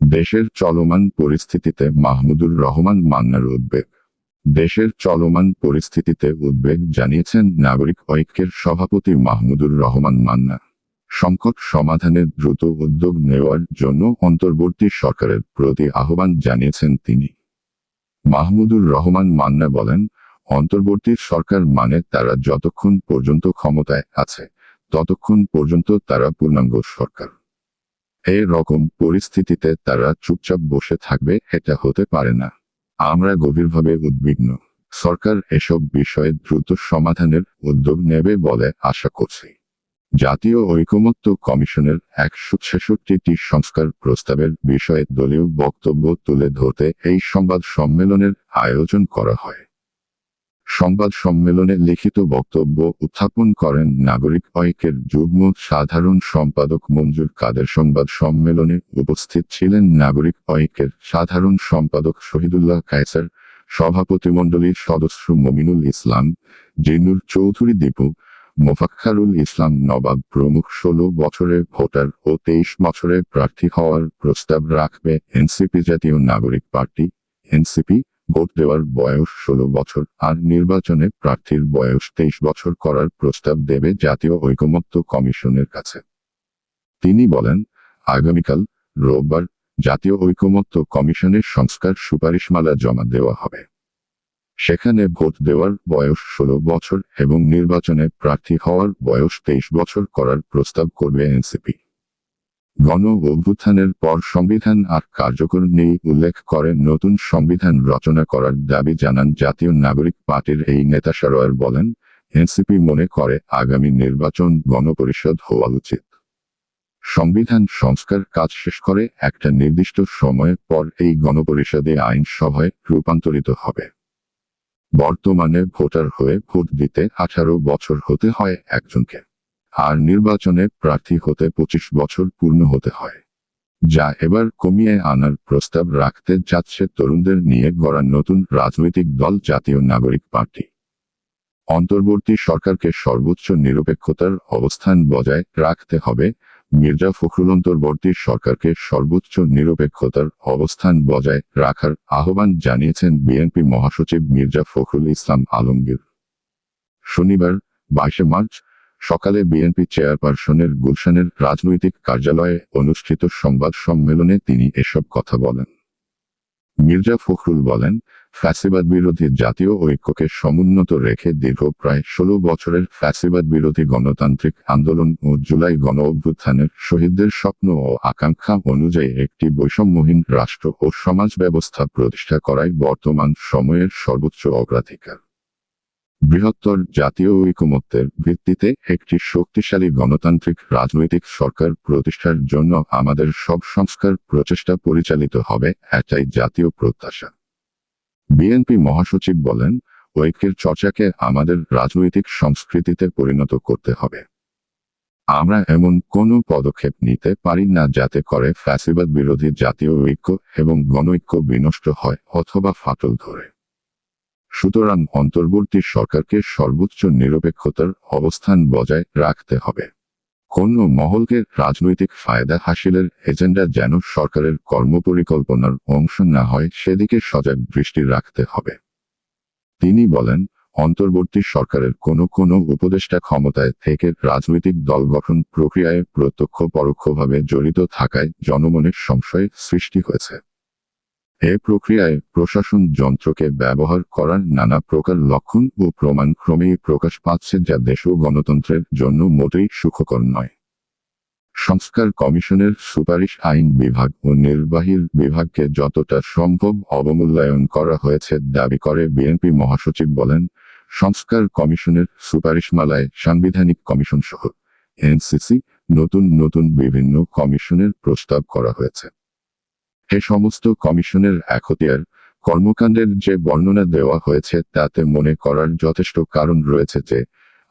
দেশের চলমান পরিস্থিতিতে মাহমুদুর রহমান মান্নার উদ্বেগ। দেশের চলমান পরিস্থিতিতে উদ্বেগ জানিয়েছেন নাগরিক ঐক্যের সভাপতি মাহমুদুর রহমান মান্না। সংকট সমাধানে দ্রুত উদ্যোগ নেওয়ার জন্য অন্তর্বর্তী সরকারের প্রতি আহ্বান জানিয়েছেন তিনি। মাহমুদুর রহমান মান্না বলেন, অন্তর্বর্তী সরকার মানে তারা যতক্ষণ পর্যন্ত ক্ষমতায় আছে, ততক্ষণ পর্যন্ত তারা পূর্ণাঙ্গ সরকার। এই রকম পরিস্থিতিতে তারা চুপচাপ বসে থাকবে এটা হতে পারে না। আমরা গভীরভাবে উদ্বিগ্ন। সরকার এসব বিষয়ে দ্রুত সমাধানের উদ্যোগ নেবে বলে আশা করছি। জাতীয় ঐকমত্য কমিশনের একশো ছেষট্টিটি সংস্কার প্রস্তাবের বিষয়ে দলীয় বক্তব্য তুলে ধরতে এই সংবাদ সম্মেলনের আয়োজন করা হয়। সংবাদ সম্মেলনে লিখিত বক্তব্য উত্থাপন করেন নাগরিক ঐক্যের যুগ্ম সাধারণ সম্পাদক মঞ্জুর কাদের। সংবাদ সম্মেলনে উপস্থিত ছিলেন নাগরিক ঐক্যের সাধারণ সম্পাদক শহীদুল্লাহ কায়সার, সভাপতিমণ্ডলীর সদস্য মমিনুল ইসলাম, জিনুর চৌধুরী দীপু, মোফাক্কারুল ইসলাম নবাব প্রমুখ ষোলো বছরের ভোটার ও তেইশ বছরের প্রার্থী হওয়ার প্রস্তাব রাখবে এনসিপি জাতীয় নাগরিক পার্টি, এনসিপি ভোট দেওয়ার বয়স ষোলো বছর আর নির্বাচনে প্রার্থীর বয়স তেইশ বছর করার প্রস্তাব দেবে জাতীয় ঐকমত্য কমিশনের কাছে। তিনি বলেন, আগামীকাল রোববার জাতীয় ঐকমত্য কমিশনের সংস্কার সুপারিশমালা জমা দেওয়া হবে। সেখানে ভোট দেওয়ার বয়স ষোলো বছর এবং নির্বাচনে প্রার্থী হওয়ার বয়স তেইশ বছর করার প্রস্তাব করবে এনসিপি। গণ অভ্যুত্থানের পর সংবিধান আর কার্যকর নেই উল্লেখ করে নতুন সংবিধান রচনা করার দাবি জানান জাতীয় নাগরিক পার্টির এই নেতা সরোয়ার বলেন, এনসিপি মনে করে আগামী নির্বাচন গণপরিষদ হওয়া উচিত। সংবিধান সংস্কার কাজ শেষ করে একটা নির্দিষ্ট সময়ের পর এই গণপরিষদে আইনসভায় রূপান্তরিত হবে। বর্তমানে ভোটার হয়ে ভোট দিতে আঠারো বছর হতে হয় একজনকে। আর নির্বাচনে প্রার্থী হতে পঁচিশ বছর পূর্ণ হতে হয়। যা এবার কমিয়ে আনার প্রস্তাব রাখতে যাচ্ছে তরুণদের নিয়ে গড়া নতুন রাজনৈতিক দল জাতীয় নাগরিক পার্টি। অন্তর্বর্তী সরকারকে সর্বোচ্চ নিরপেক্ষতার অবস্থান বজায় রাখতে হবে। মির্জা ফখরুল অন্তর্বর্তী সরকারকে সর্বোচ্চ নিরপেক্ষতার অবস্থান বজায় রাখার আহ্বান জানিয়েছেন বিএনপি মহাসচিব মির্জা ফখরুল ইসলাম আলমগীর। শনিবার বাইশে মার্চ সকালে বিএনপি চেয়ারপারসনের গুলশানের রাজনৈতিক কার্যালয়ে অনুষ্ঠিত সংবাদ সম্মেলনে তিনি এসব কথা বলেন। মির্জা ফখরুল বলেন, ফ্যাসিবাদ বিরোধী জাতীয় ঐক্যকে সমুন্নত রেখে দীর্ঘ প্রায় ষোলো বছরের ফ্যাসিবাদ বিরোধী গণতান্ত্রিক আন্দোলন ও জুলাই গণ অভ্যুত্থানের শহীদদের স্বপ্ন ও আকাঙ্ক্ষা অনুযায়ী একটি বৈষম্যহীন রাষ্ট্র ও সমাজ ব্যবস্থা প্রতিষ্ঠা করাই বর্তমান সময়ের সর্বোচ্চ অগ্রাধিকার। বৃহত্তর জাতীয় ঐকমত্যের ভিত্তিতে একটি শক্তিশালী গণতান্ত্রিক রাজনৈতিক সরকার প্রতিষ্ঠার জন্য আমাদের সব সংস্কার প্রচেষ্টা পরিচালিত হবে এটাই জাতীয় প্রত্যাশা। বিএনপি মহাসচিব বলেন, ঐক্যের চর্চাকে আমাদের রাজনৈতিক সংস্কৃতিতে পরিণত করতে হবে। আমরা এমন কোনো পদক্ষেপ নিতে পারি না যাতে করে ফ্যাসিবাদ বিরোধী জাতীয় ঐক্য এবং গণৈক্য বিনষ্ট হয় অথবা ফাটল ধরে। সুতরাং অন্তর্বর্তী সরকারকে সর্বোচ্চ নিরপেক্ষতার অবস্থান বজায় রাখতে হবে। কোন মহলকে রাজনৈতিক ফায়দা হাসিলের এজেন্ডা যেন সরকারের কর্মপরিকল্পনার অংশ না হয়, সেদিকে সজাগ দৃষ্টি রাখতে হবে। তিনি বলেন, অন্তর্বর্তী সরকারের কোনো কোনো উপদেষ্টা ক্ষমতায় থেকে রাজনৈতিক দল গঠন প্রক্রিয়ায় প্রত্যক্ষ পরোক্ষভাবে জড়িত থাকায় জনমনের সংশয় সৃষ্টি হয়েছে। এ প্রক্রিয়ায় প্রশাসন যন্ত্রকে ব্যবহার করার নানা প্রকার লক্ষণ ও প্রমাণ ক্রমেই প্রকাশ পাচ্ছে যা দেশ ও গণতন্ত্রের জন্য মোটেই সুখকর নয়। সংস্কার কমিশনের সুপারিশ আইন বিভাগ ও নির্বাহীর বিভাগকে যতটা সম্ভব অবমূল্যায়ন করা হয়েছে দাবি করে বিএনপি মহাসচিব বলেন, সংস্কার কমিশনের সুপারিশমালায় সাংবিধানিক কমিশন সহ এনসিসি নতুন নতুন বিভিন্ন কমিশনের প্রস্তাব করা হয়েছে। এ সমস্ত কমিশনের একতিয়ার কর্মকাণ্ডের যে বর্ণনা দেওয়া হয়েছে তাতে মনে করার যথেষ্ট কারণ রয়েছে যে,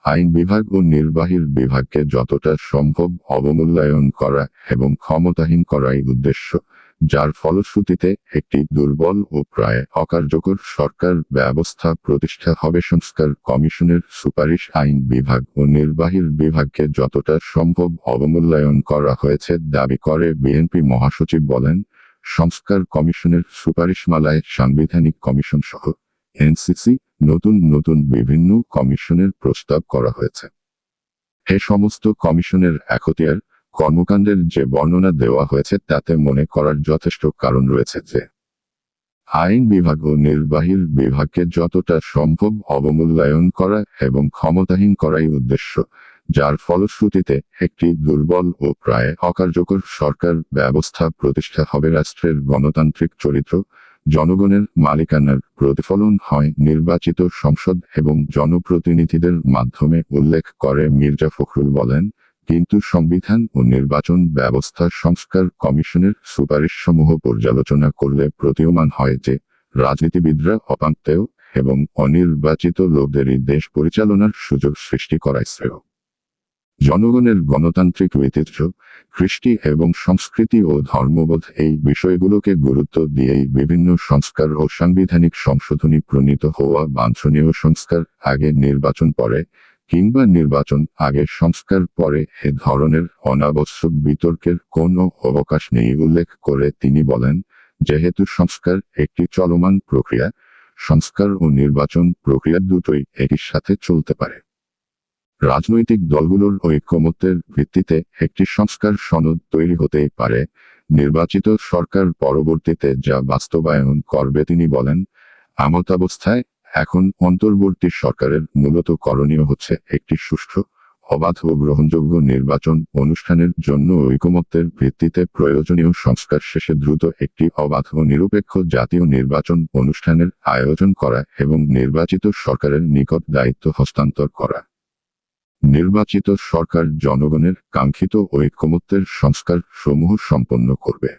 আইন বিভাগ ও নির্বাহীর বিভাগকে যতটা সম্ভব অবমূল্যায়ন করা এবং ক্ষমতাহীন করাই উদ্দেশ্য, যার ফলশ্রুতিতে একটি দুর্বল ও প্রায় অকার্যকর সরকার ব্যবস্থা প্রতিষ্ঠা হবে। সংস্কার কমিশনের সুপারিশ আইন বিভাগ ও নির্বাহীর বিভাগকে যতটা সম্ভব অবমূল্যায়ন করা হয়েছে দাবি করে বিএনপি মহাসচিব বলেন সংস্কার কমিশনের সুপারিশমালায় সাংবিধানিক কমিশন সহ এনসিসি নতুন নতুন বিভিন্ন কমিশনের প্রস্তাব করা হয়েছে। এ সমস্ত কমিশনের একতিয়ার কর্মকাণ্ডের যে বর্ণনা দেওয়া হয়েছে তাতে মনে করার যথেষ্ট কারণ রয়েছে যে, আইন বিভাগ ও নির্বাহীর বিভাগকে যতটা সম্ভব অবমূল্যায়ন করা এবং ক্ষমতাহীন করাই উদ্দেশ্য যার ফলশ্রুতিতে একটি দুর্বল ও প্রায় অকার্যকর সরকার ব্যবস্থা প্রতিষ্ঠা হবে রাষ্ট্রের গণতান্ত্রিক চরিত্র, জনগণের মালিকানার প্রতিফলন হয় নির্বাচিত সংসদ এবং জনপ্রতিনিধিদের মাধ্যমে উল্লেখ করে মির্জা ফখরুল বলেন, কিন্তু সংবিধান ও নির্বাচন ব্যবস্থা সংস্কার কমিশনের সুপারিশসমূহ পর্যালোচনা করলে প্রতীয়মান হয় যে, রাজনীতিবিদরা অপাঙ্ক্তেয় এবং অনির্বাচিত লোকদেরই দেশ পরিচালনার সুযোগ সৃষ্টি করায় শ্রেয়। জনগণের গণতান্ত্রিক ঐতিহ্য, কৃষ্টি এবং সংস্কৃতি ও ধর্মবোধ এই বিষয়গুলোকে গুরুত্ব দিয়েই বিভিন্ন সংস্কার ও সাংবিধানিক সংশোধনী প্রণীত হওয়া বাঞ্ছনীয় সংস্কার আগে নির্বাচন পরে কিংবা নির্বাচন আগে সংস্কার পরে এ ধরনের অনাবশ্যক বিতর্কের কোনো অবকাশ নেই উল্লেখ করে তিনি বলেন, যেহেতু সংস্কার একটি চলমান প্রক্রিয়া, সংস্কার ও নির্বাচন প্রক্রিয়া দুটোই একই সাথে চলতে পারে। রাজনৈতিক দলগুলোর ঐক্যমত্যের ভিত্তিতে একটি সংস্কার সনদ তৈরি হতেই পারে। নির্বাচিত সরকার পরবর্তীতে যা বাস্তবায়ন করবে তিনি বলেন, আমতাবস্থায় এখন অন্তর্বর্তী সরকারের মূলত করণীয় হচ্ছে একটি সুষ্ঠু, অবাধ ও গ্রহণযোগ্য নির্বাচন অনুষ্ঠানের জন্য ঐকমত্যের ভিত্তিতে প্রয়োজনীয় সংস্কার শেষে দ্রুত একটি অবাধ ও নিরপেক্ষ জাতীয় নির্বাচন অনুষ্ঠানের আয়োজন করা এবং নির্বাচিত সরকারের নিকট দায়িত্ব হস্তান্তর করা। নির্বাচিত সরকার জনগণের কাঙ্ক্ষিত ঐক্যমত্যের সংস্কার সমূহ সম্পন্ন করবে।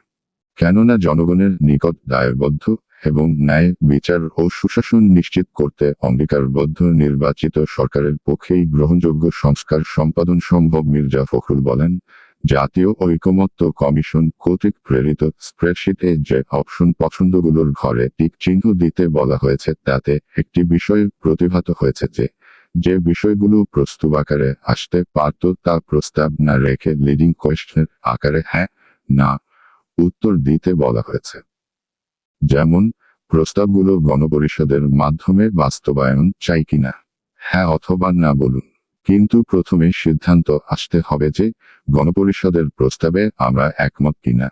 কেননা জনগণের নিকট দায়বদ্ধ এবং ন্যায়, বিচার ও সুশাসন নিশ্চিত করতে অঙ্গীকারবদ্ধ নির্বাচিত সরকারের পক্ষেই গ্রহণযোগ্য সংস্কার সম্পাদন সম্ভব, মির্জা ফখরুল বলেন। জাতীয় ঐকমত্য কমিশন কর্তৃক প্রেরিত স্প্রেডশিটে যে অপশন পছন্দগুলোর ঘরে টিক চিহ্ন দিতে বলা হয়েছে, তাতে একটি বিষয় প্রতিভাত হয়েছে যে যে বিষয়গুলো প্রস্তুব আকারে আসতে পারত, তা প্রস্তাব না রেখে লিডিং কোয়েশ্চেনের আকারে হ্যাঁ না, উত্তর দিতে বলা হয়েছে। যেমন, প্রস্তাবগুলো গণপরিষদের মাধ্যমে বাস্তবায়ন চাই কিনা হ্যাঁ অথবা না বলুন। কিন্তু প্রথমে সিদ্ধান্ত আসতে হবে যে, গণপরিষদের প্রস্তাবে আমরা একমত কিনা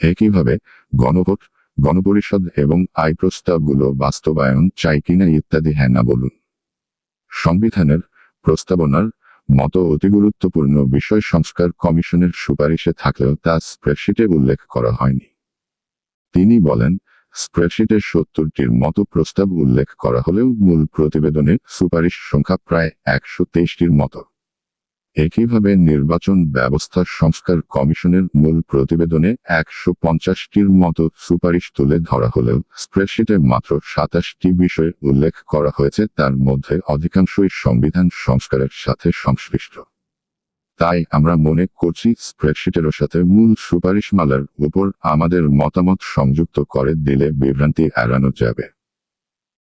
একইভাবে, গণভোট, গণপরিষদ এবং আয় প্রস্তাবগুলো বাস্তবায়ন চাই কিনা ইত্যাদি হ্যাঁ না বলুন। সংবিধানের প্রস্তাবনার মতো অতি গুরুত্বপূর্ণ বিষয় সংস্কার কমিশনের সুপারিশে থাকলেও তা স্প্রেডশিটে উল্লেখ করা হয়নি। তিনি বলেন, স্প্রেডশিটে সত্তরটির মতো প্রস্তাব উল্লেখ করা হলেও মূল প্রতিবেদনে সুপারিশ সংখ্যা প্রায় একশো তেইশটির মতো। একইভাবে নির্বাচন ব্যবস্থা সংস্কার কমিশনের মূল প্রতিবেদনে একশো পঞ্চাশটির মতো সুপারিশ তুলে ধরা হলেও স্প্রেডশিটে মাত্র সাতাশটি বিষয়ে উল্লেখ করা হয়েছে, তার মধ্যে অধিকাংশই সংবিধান সংস্কারের সাথে সংশ্লিষ্ট। তাই আমরা মনে করছি স্প্রেডশিটেরও সাথে মূল সুপারিশমালার উপর আমাদের মতামত সংযুক্ত করে দিলে বিভ্রান্তি এড়ানো যাবে।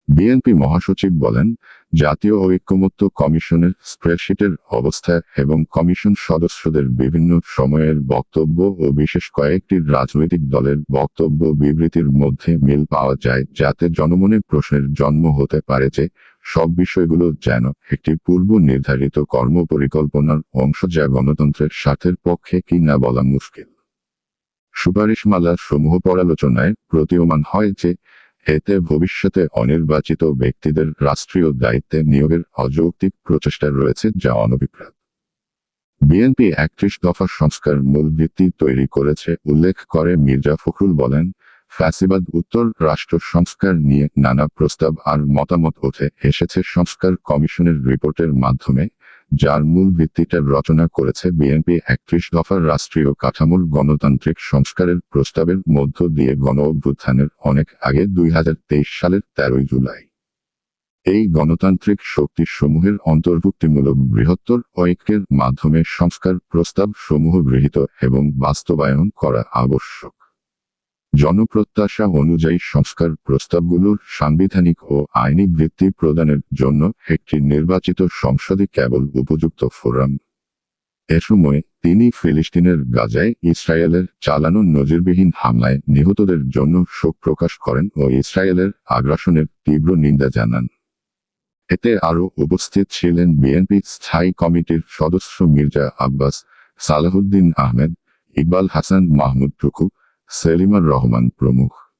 বিএনপি মহাসচিব বলেন, জাতীয় ঐক্যমত্য কমিশনের স্প্রেডশিটের অবস্থা এবং কমিশন সদস্যদের বিভিন্ন সময়ের বক্তব্য ও বিশেষ কয়েকটি রাজনৈতিক দলের বক্তব্য বিবৃতির মধ্যে মিল পাওয়া যায়, যাতে জনমনে প্রশ্নের জন্ম হতে পারে যে, সব বিষয়গুলো যেন একটি পূর্ব নির্ধারিত কর্মপরিকল্পনার অংশ যা গণতন্ত্রের স্বার্থের পক্ষে কি না বলা মুশকিল। সুপারিশমালা সমূহ পরালোচনায় প্রতীয়মান হয় যে এতে ভবিষ্যতে অনির্বাচিত ব্যক্তিদের রাষ্ট্রীয় দায়িত্বে নিয়োগের অযৌক্তিক প্রচেষ্টা রয়েছে যা অনভিপ্রাত। বিএনপি একত্রিশ দফা সংস্কার মূল ভিত্তি তৈরি করেছে, উল্লেখ করে মির্জা ফখরুল বলেন, ফ্যাসিবাদ উত্তর রাষ্ট্র সংস্কার নিয়ে নানা প্রস্তাব আর মতামত ওঠে, এসেছে সংস্কার কমিশনের রিপোর্টের মাধ্যমে। যার মূল ভিত্তিটা রচনা করেছে বিএনপি একত্রিশ দফার রাষ্ট্রীয় কাঠামোর গণতান্ত্রিক সংস্কারের প্রস্তাবের মধ্য দিয়ে গণ অভ্যুত্থানের অনেক আগে দুই হাজার তেইশ সালের তেরোই জুলাই। এই গণতান্ত্রিক শক্তি সমূহের অন্তর্ভুক্তিমূলক বৃহত্তর ঐক্যের মাধ্যমে সংস্কার প্রস্তাব সমূহ গৃহীত এবং বাস্তবায়ন করা আবশ্যক। জনপ্রত্যাশা অনুযায়ী সংস্কার প্রস্তাবগুলোর সাংবিধানিক ও আইনি ভিত্তি প্রদানের জন্য একটি নির্বাচিত সংসদে কেবল উপযুক্ত ফোরাম। এ সময় তিনি ফিলিস্তিনের গাজায় ইসরায়েলের চালানো নজিরবিহীন হামলায় নিহতদের জন্য শোক প্রকাশ করেন ও ইসরায়েলের আগ্রাসনের তীব্র নিন্দা জানান। এতে আরও উপস্থিত ছিলেন বিএনপি স্থায়ী কমিটির সদস্য মির্জা আব্বাস সালাহুদ্দিন আহমেদ, ইকবাল হাসান, মাহমুদ টুকু সেলিমার রহমান প্রমুখ।